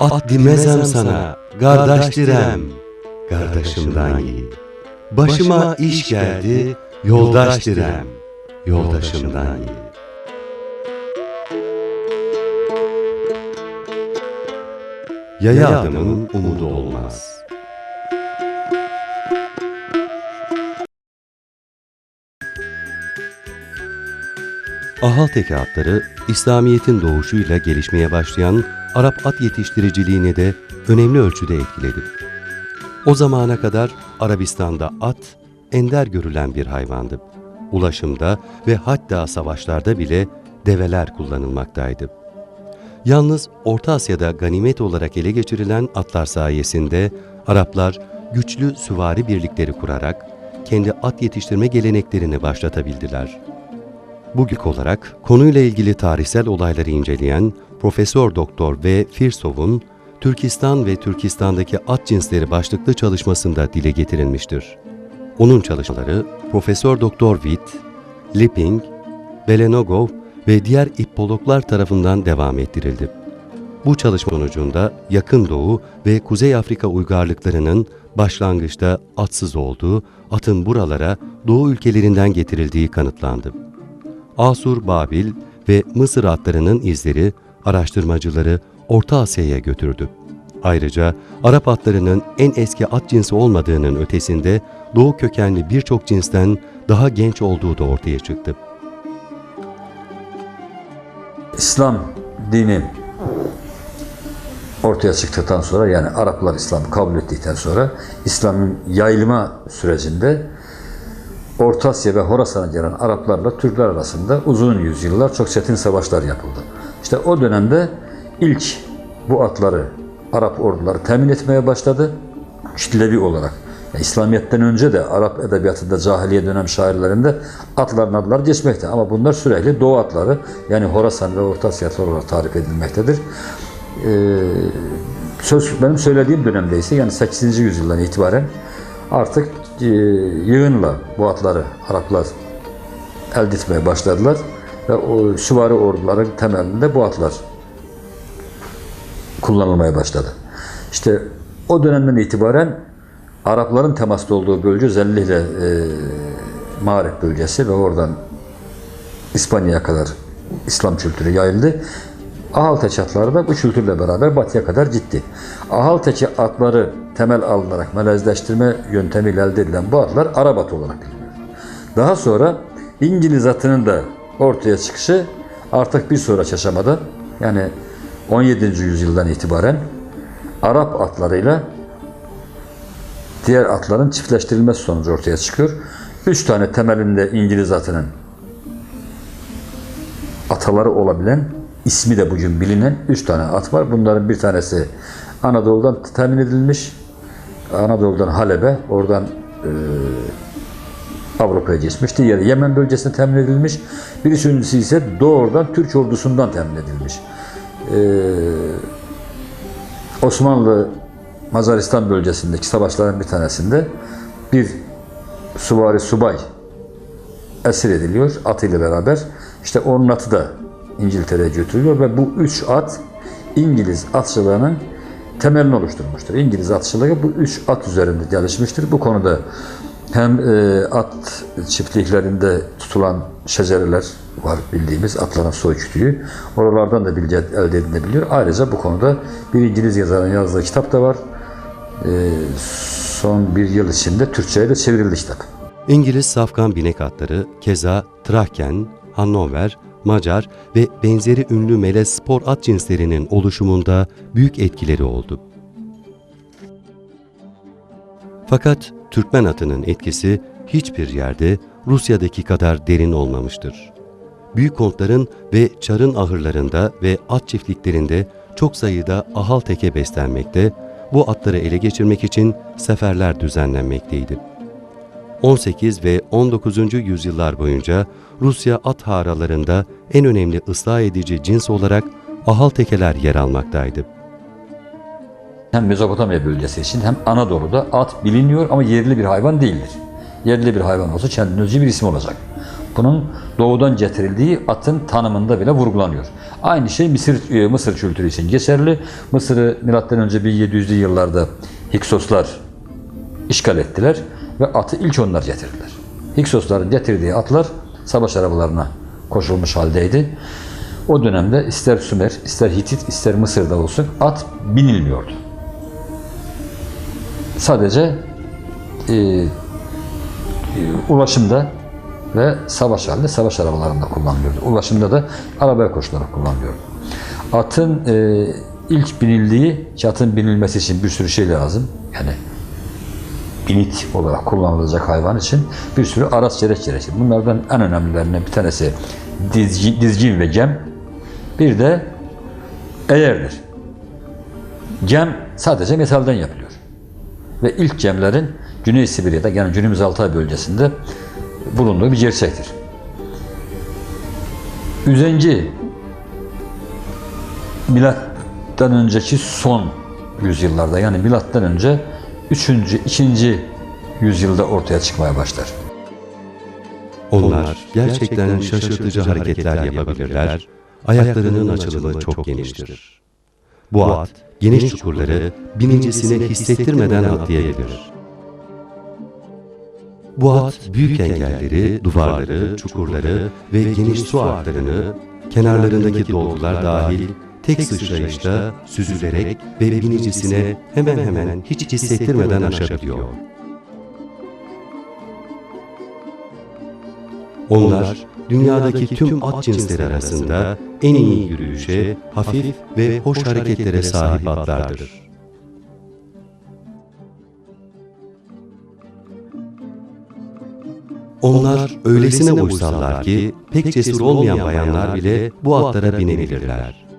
At demezem sana, kardeş direm, kardeşimden iyi. Başıma iş geldi, yoldaş direm, yoldaşımdan iyi. Yaya adamın umudu olmaz. Ahalteki atları, İslamiyet'in doğuşuyla gelişmeye başlayan Arap at yetiştiriciliğini de önemli ölçüde etkiledi. O zamana kadar Arabistan'da at, ender görülen bir hayvandı. Ulaşımda ve hatta savaşlarda bile develer kullanılmaktaydı. Yalnız Orta Asya'da ganimet olarak ele geçirilen atlar sayesinde Araplar güçlü süvari birlikleri kurarak kendi at yetiştirme geleneklerini başlatabildiler. Bugün olarak konuyla ilgili tarihsel olayları inceleyen Profesör Doktor V. Firsov'un Türkistan ve Türkistan'daki at cinsleri başlıklı çalışmasında dile getirilmiştir. Onun çalışmaları Profesör Doktor Witt, Lipping, Belenogov ve diğer ippologlar tarafından devam ettirildi. Bu çalışma sonucunda Yakın Doğu ve Kuzey Afrika uygarlıklarının başlangıçta atsız olduğu, atın buralara Doğu ülkelerinden getirildiği kanıtlandı. Asur, Babil ve Mısır atlarının izleri araştırmacıları Orta Asya'ya götürdü. Ayrıca Arap atlarının en eski at cinsi olmadığının ötesinde Doğu kökenli birçok cinsten daha genç olduğu da ortaya çıktı. İslam dini ortaya çıktıktan sonra yani Araplar İslam'ı kabul ettikten sonra İslam'ın yayılma sürecinde Orta Asya ve Horasan'a gelen Araplarla Türkler arasında uzun yüzyıllar çok çetin savaşlar yapıldı. İşte o dönemde ilk bu atları Arap orduları temin etmeye başladı. Kütlevi olarak. Yani İslamiyet'ten önce de Arap edebiyatında cahiliye dönem şairlerinde atların adları geçmekte. Ama bunlar sürekli Doğu atları yani Horasan ve Orta Asya olarak tarif edilmektedir. Ee, söz benim söylediğim dönemde ise yani 8. yüzyıldan itibaren artık e, yığınla bu atları Araplar elde etmeye başladılar ve o süvari orduların temelinde bu atlar kullanılmaya başladı. İşte o dönemden itibaren Arapların temaslı olduğu bölge özellikle e, Mağrip bölgesi ve oradan İspanya'ya kadar İslam kültürü yayıldı. Ahalteçi atları da bu kültürle beraber batıya kadar gitti. Ahalteçi atları temel alınarak melezleştirme yöntemiyle elde edilen bu atlar Arap atı olarak biliniyor. Daha sonra İngiliz atının da ortaya çıkışı artık bir sonraki aşamada yani 17. yüzyıldan itibaren Arap atlarıyla diğer atların çiftleştirilmesi sonucu ortaya çıkıyor. Üç tane temelinde İngiliz atının ataları olabilen, ismi de bugün bilinen üç tane at var. Bunların bir tanesi Anadolu'dan temin edilmiş. Anadolu'dan Halep'e, oradan e, Avrupa'ya geçmiş. Diğeri Yemen bölgesine temin edilmiş. Bir üçüncüsü ise doğrudan Türk ordusundan temin edilmiş. Ee, Osmanlı Mazaristan bölgesindeki savaşların bir tanesinde bir suvari subay esir ediliyor atıyla beraber. İşte onun atı da İngiltere'ye götürülüyor ve bu üç at İngiliz atçılığının temelini oluşturmuştur. İngiliz atçılığı bu üç at üzerinde gelişmiştir. Bu konuda hem e, at çiftliklerinde tutulan şecereler var bildiğimiz atların soy kütüğü. Oralardan da bilgi elde edilebiliyor. Ayrıca bu konuda bir İngiliz yazarın yazdığı kitap da var. E, son bir yıl içinde Türkçe'ye de çevrildi kitap. İngiliz safkan binek atları keza Traken, Hannover, Macar ve benzeri ünlü melez spor at cinslerinin oluşumunda büyük etkileri oldu. Fakat Türkmen atının etkisi hiçbir yerde Rusya'daki kadar derin olmamıştır. Büyük kontların ve çarın ahırlarında ve at çiftliklerinde çok sayıda ahal teke beslenmekte, bu atları ele geçirmek için seferler düzenlenmekteydi. 18 ve 19. yüzyıllar boyunca Rusya at haralarında en önemli ıslah edici cins olarak ahal tekeler yer almaktaydı. Hem Mezopotamya bölgesi için hem Anadolu'da at biliniyor ama yerli bir hayvan değildir. Yerli bir hayvan olsa kendine bir isim olacak. Bunun doğudan getirildiği atın tanımında bile vurgulanıyor. Aynı şey Mısır e, Mısır kültürü için geçerli. Mısır'ı önce 1700'lü yıllarda Hiksoslar işgal ettiler ve atı ilk onlar getirdiler. Hiksosların getirdiği atlar savaş arabalarına koşulmuş haldeydi. O dönemde ister Sümer, ister Hitit, ister Mısır'da olsun at binilmiyordu. Sadece e, e, ulaşımda ve savaş halinde savaş arabalarında kullanılıyordu. Ulaşımda da arabaya koşularak kullanılıyordu. Atın e, ilk binildiği, atın binilmesi için bir sürü şey lazım. Yani binit olarak kullanılacak hayvan için bir sürü araç gereç gerekir. Bunlardan en önemlilerinden bir tanesi dizgi, dizgin ve gem. Bir de eğerdir. Gem sadece metalden yapılıyor. Ve ilk gemlerin Güney Sibirya'da yani günümüz Altay bölgesinde bulunduğu bir gerçektir. Üzengi milattan önceki son yüzyıllarda yani milattan önce 3. 2. yüzyılda ortaya çıkmaya başlar. Onlar gerçekten şaşırtıcı hareketler yapabilirler. Ayaklarının açılımı çok geniştir. Bu at geniş çukurları binicisine hissettirmeden atlayabilir. Bu at büyük engelleri, duvarları, çukurları ve geniş su artlarını kenarlarındaki dolgular dahil tek sıçrayışta süzülerek ve binicisine hemen hemen hiç hissettirmeden aşabiliyor. Onlar dünyadaki tüm at cinsleri arasında en iyi yürüyüşe, hafif ve hoş hareketlere sahip atlardır. Onlar öylesine uysallar ki pek cesur olmayan bayanlar bile bu atlara binebilirler.